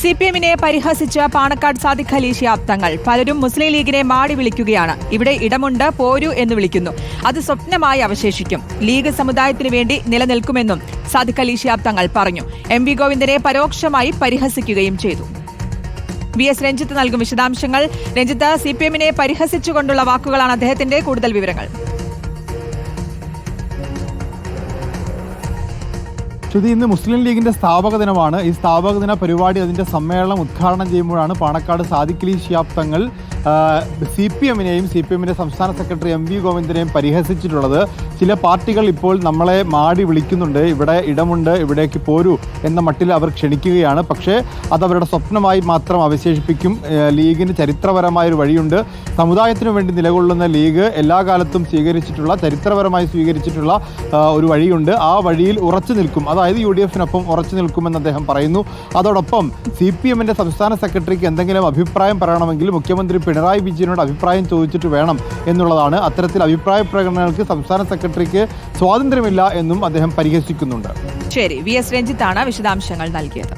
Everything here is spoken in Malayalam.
സി പി എമ്മിനെ പരിഹസിച്ച് പാണക്കാട് സാദിഖ് ഖലീഷ് ശിഹാബ് പലരും മുസ്ലിം ലീഗിനെ മാടി വിളിക്കുകയാണ്. ഇവിടെ ഇടമുണ്ട് പോരൂ എന്ന് വിളിക്കുന്നു. അത് സ്വപ്നമായി അവശേഷിക്കും. ലീഗ് സമുദായത്തിന് വേണ്ടി നിലനിൽക്കുമെന്നും സാദിഖ് ഖലീഷ് ശിഹാബ് പറഞ്ഞു. എം വി ഗോവിന്ദനെ പരോക്ഷമായി പരിഹസിക്കുകയും ചെയ്തു. വി എസ് രഞ്ജിത്ത് നൽകും വിശദാംശങ്ങൾ. രഞ്ജിത്ത് സി പി എമ്മിനെ പരിഹസിച്ചുകൊണ്ടുള്ള വാക്കുകളാണ് അദ്ദേഹത്തിന്റെ കൂടുതൽ വിവരങ്ങൾ. ശ്രുതി ഇന്ന് മുസ്ലിം ലീഗിന്റെ സ്ഥാപക ദിനമാണ്. ഈ സ്ഥാപക ദിന പരിപാടി അതിന്റെ സമ്മേളനം ഉദ്ഘാടനം ചെയ്യുമ്പോഴാണ് പാണക്കാട് സാദിഖലി ശിയാബ് തങ്ങൾ സി പി എമ്മിനെയും സി പി എമ്മിന്റെ സംസ്ഥാന സെക്രട്ടറി എം വി ഗോവിന്ദനെയും പരിഹസിച്ചിട്ടുള്ളത്. ചില പാർട്ടികൾ ഇപ്പോൾ നമ്മളെ മാടി വിളിക്കുന്നുണ്ട്. ഇവിടെ ഇടമുണ്ട് ഇവിടേക്ക് പോരൂ എന്ന മട്ടിൽ അവർ ക്ഷണിക്കുകയാണ്. പക്ഷേ അത് അവരുടെ സ്വപ്നമായി മാത്രം അവശേഷിപ്പിക്കും. ലീഗിന് ചരിത്രപരമായൊരു വഴിയുണ്ട്. സമുദായത്തിനു വേണ്ടി നിലകൊള്ളുന്ന ലീഗ് എല്ലാ കാലത്തും സ്വീകരിച്ചിട്ടുള്ള ചരിത്രപരമായി സ്വീകരിച്ചിട്ടുള്ള ഒരു വഴിയുണ്ട്. ആ വഴിയിൽ ഉറച്ചു നിൽക്കും. അതായത് യു ഡി എഫിനൊപ്പം ഉറച്ചു നിൽക്കുമെന്ന് അദ്ദേഹം പറയുന്നു. അതോടൊപ്പം സി പി എമ്മിന്റെ സംസ്ഥാന സെക്രട്ടറിക്ക് എന്തെങ്കിലും അഭിപ്രായം പറയണമെങ്കിൽ മുഖ്യമന്ത്രി പിണറായി വിജയനോട് അഭിപ്രായം ചോദിച്ചിട്ട് വേണം എന്നുള്ളതാണ് അത്തരത്തിൽ അഭിപ്രായ പ്രകടനങ്ങൾക്ക് സംസ്ഥാന സെക്രട്ടറിക്ക് സ്വാതന്ത്ര്യമില്ല എന്നും അദ്ദേഹം പരിഹസിക്കുന്നുണ്ട്. ശരി വി എസ് രഞ്ജിത്താണ് വിശദാംശങ്ങൾ നൽകിയത്.